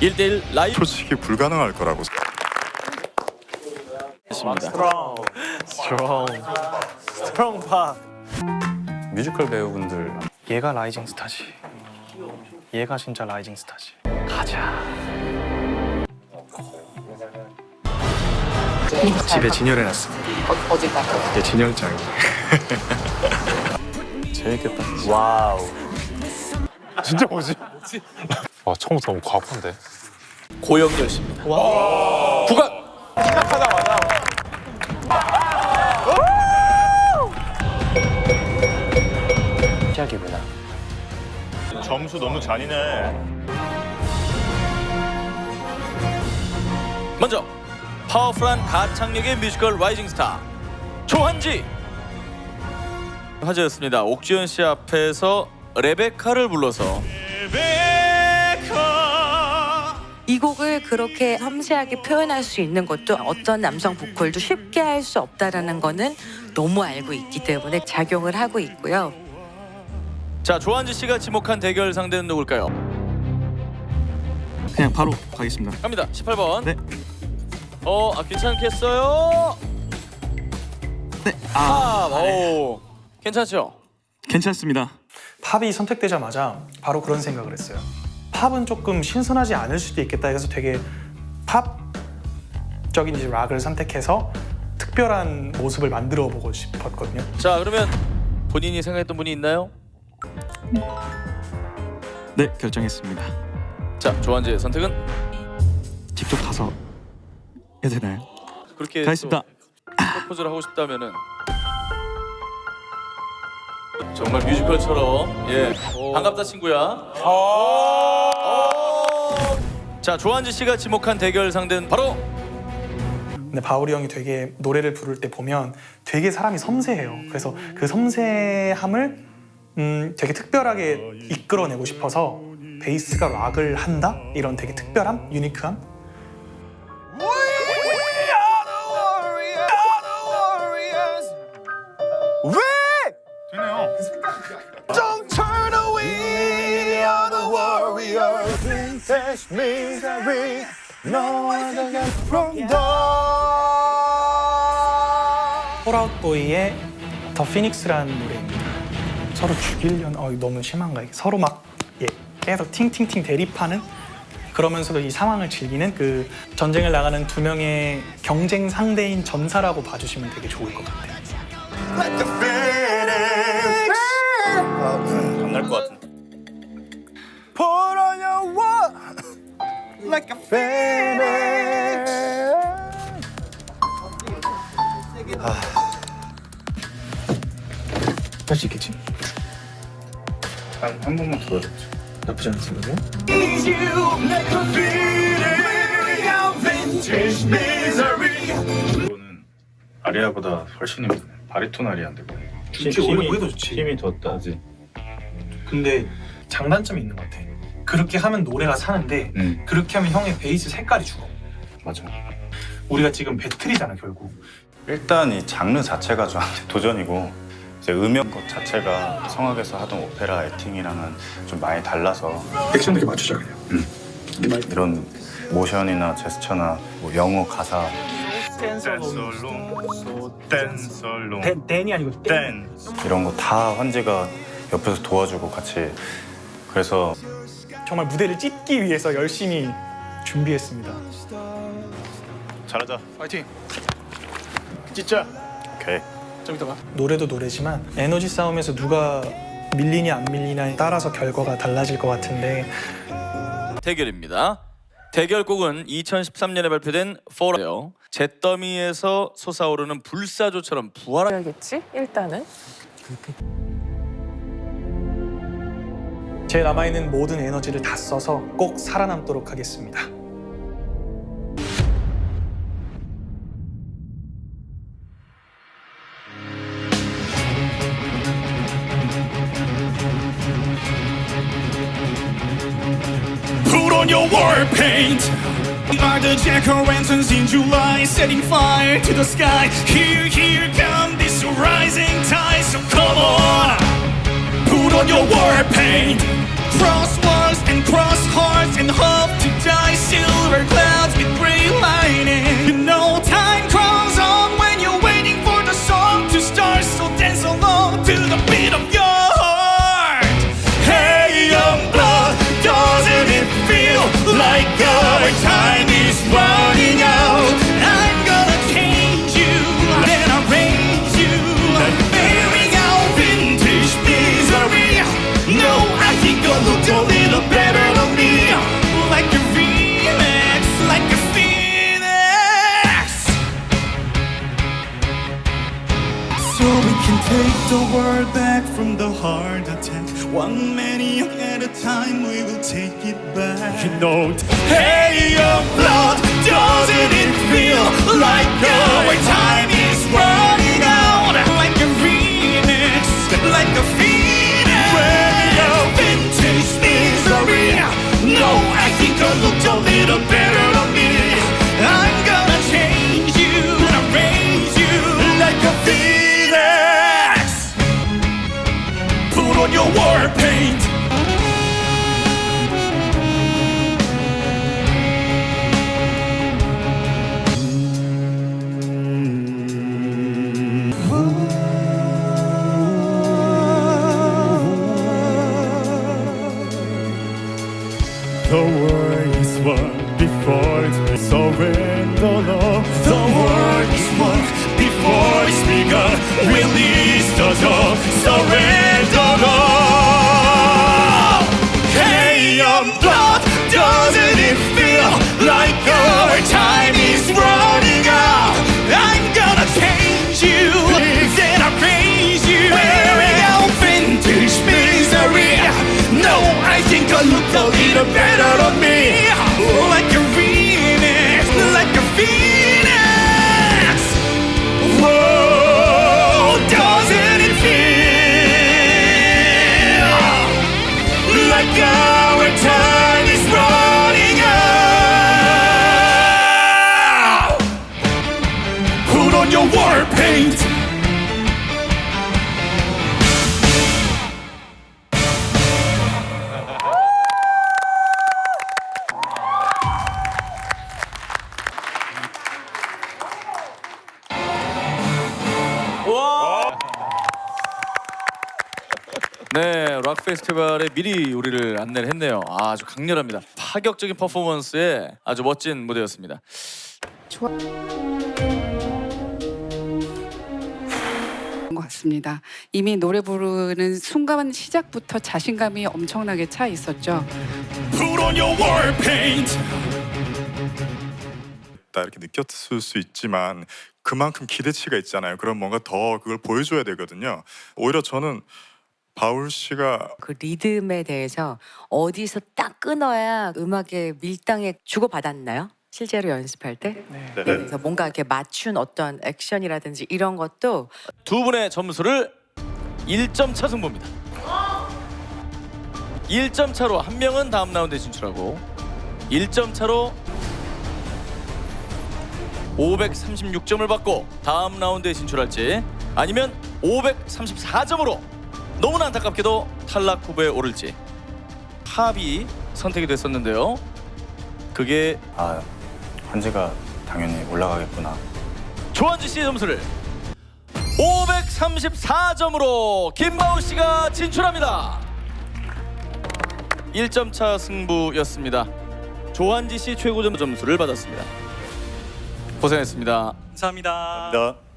1대1 라이브. 솔직히 불가능할 거라고 했습니다. 스트롱 스트롱 파 뮤지컬 배우분들. 얘가 라이징 스타지. 얘가 진짜 라이징 스타지. 가자. 집에 진열해놨습니다. 어, 어디다가? 이게 진열장이 재밌겠다. 와우. 진짜 뭐지? 와 처음부터 너무 과학한데. 고영렬 씨입니다. 구간 시작이구나 점수 너무 잔인해. 먼저 파워풀한 가창력의 뮤지컬 라이징 스타 조한지 화제였습니다. 옥지연 씨 앞에서 레베카를 불러서 이 곡을 그렇게 섬세하게 표현할 수 있는 것도 어떤 남성 보컬도 쉽게 할 수 없다라는 거는 너무 알고 있기 때문에 작용을 하고 있고요. 자 조한지 씨가 지목한 대결 상대는 누굴까요? 그냥 바로 가겠습니다 갑니다. 18번. 네. 어, 아, 괜찮겠어요? 네. 아, 오, 괜찮죠? 괜찮습니다 팝이 선택되자마자 바로 그런 생각을 했어요 팝은 조금 신선하지 않을 수도 있겠다 해서 되게 팝적인 이제 락을 선택해서 특별한 모습을 만들어 보고 싶었거든요 자, 그러면 본인이 생각했던 분이 있나요? 네 결정했습니다 자, 조한지의 선택은 직접 가서 해도 되나요? 그렇게 가겠습니다. 또 프로포즈를 하고 싶다면은 정말 뮤지컬처럼 예 반갑다 친구야. 오. 자 조한지 씨가 지목한 대결 상대는 바로 근데 바울이 형이 되게 노래를 부를 때 보면 되게 사람이 섬세해요. 그래서 그 섬세함을 음, 되게 특별하게 이끌어내고 싶어서 베이스가 락을 한다 이런 되게 특별함, 유니크함. 되네요. 폴아웃보이의 더 피닉스라는 노래입니다. 서로 죽이려는 어 이거 너무 심한가 이게. 서로 막 예, 계속 팅팅팅 대립하는? 그러면서도 이 상황을 즐기는 그 전쟁을 나가는 두 명의 경쟁 상대인 전사라고 봐주시면 되게 좋을 것 같아요. 할 수 있겠지? 한, 한 번만 들어줘. 나쁘지 생각이야? 이거는 아리아보다 훨씬 힘드네. 바리톤 아리아인데. 좋지, 오히려- 오히려 좋지. 힘이 더 따지. 근데 장단점이 있는 것 같아. 그렇게 하면 노래가 사는데 응, 그렇게 하면 형의 베이스 색깔이 죽어. 맞아. 우리가 지금 배틀이잖아 결국. 일단 이 장르 자체가 저한테 도전이고 이제 음역 것 자체가 성악에서 하던 오페라 애팅이랑은 좀 많이 달라서 액션 되게 맞추자 그냥. 이런 모션이나 제스처나 뭐 영어 가사 댄서롱. 댄설롱 댄, 댄이 아니고 댄. 이런 거 다 환지가 옆에서 도와주고 같이 그래서 정말 무대를 찢기 위해서 열심히 준비했습니다. 잘하자 파이팅. 진짜 오케이 좀 이따 봐. 노래도 노래지만 에너지 싸움에서 누가 밀리냐 안 밀리냐에 따라서 결과가 달라질 것 같은데 대결입니다. 대결곡은 2013년에 발표된 포라요. 잿더미에서 솟아오르는 불사조처럼 부활한 해야겠지? 일단은 제 남아있는 모든 에너지를 다 써서 꼭 살아남도록 하겠습니다. war paint. Are the jack-o'-lanterns in July setting fire to the sky? Here, here come this rising tide. So come on, put on your war paint. Cross wars and cross hearts and hope to die. Silver clouds with gray lightning. You know world back from the heart attack. One maniac at a time, we will take it back. You know, hey, your blood, doesn't it feel like our time is running out? Like a remix, like a phoenix. Radio vintage misery. No, I think I looked a little better 네, 락 페스티벌에 미리 우리를 안내를 했네요. 아, 아주 강렬합니다. 파격적인 퍼포먼스에 아주 멋진 무대였습니다. 것 같습니다. 이미 노래 부르는 순간 시작부터 자신감이 엄청나게 차 있었죠. Put on your war paint. 다 이렇게 느꼈을 수 있지만 그만큼 기대치가 있잖아요. 그럼 뭔가 더 그걸 보여줘야 되거든요. 오히려 저는 바울 씨가 그 리듬에 대해서 어디서 딱 끊어야 음악의 밀당에 주고받았나요? 실제로 연습할 때? 네. 네. 그래서 뭔가 이렇게 맞춘 어떤 액션이라든지 이런 것도 두 분의 점수를 1점 차 승부입니다. 1점 차로 한 명은 다음 라운드에 진출하고 1점 차로 536점을 받고 다음 라운드에 진출할지 아니면 534점으로 너무나 안타깝게도 탈락 후보에 오를지 합이 선택이 됐었는데요. 그게 아 환지가 당연히 올라가겠구나. 조한지 씨의 점수를 534점으로 김바우 씨가 진출합니다. 1점 차 승부였습니다. 조한지 씨 최고 점 점수를 받았습니다. 고생했습니다. 감사합니다. 나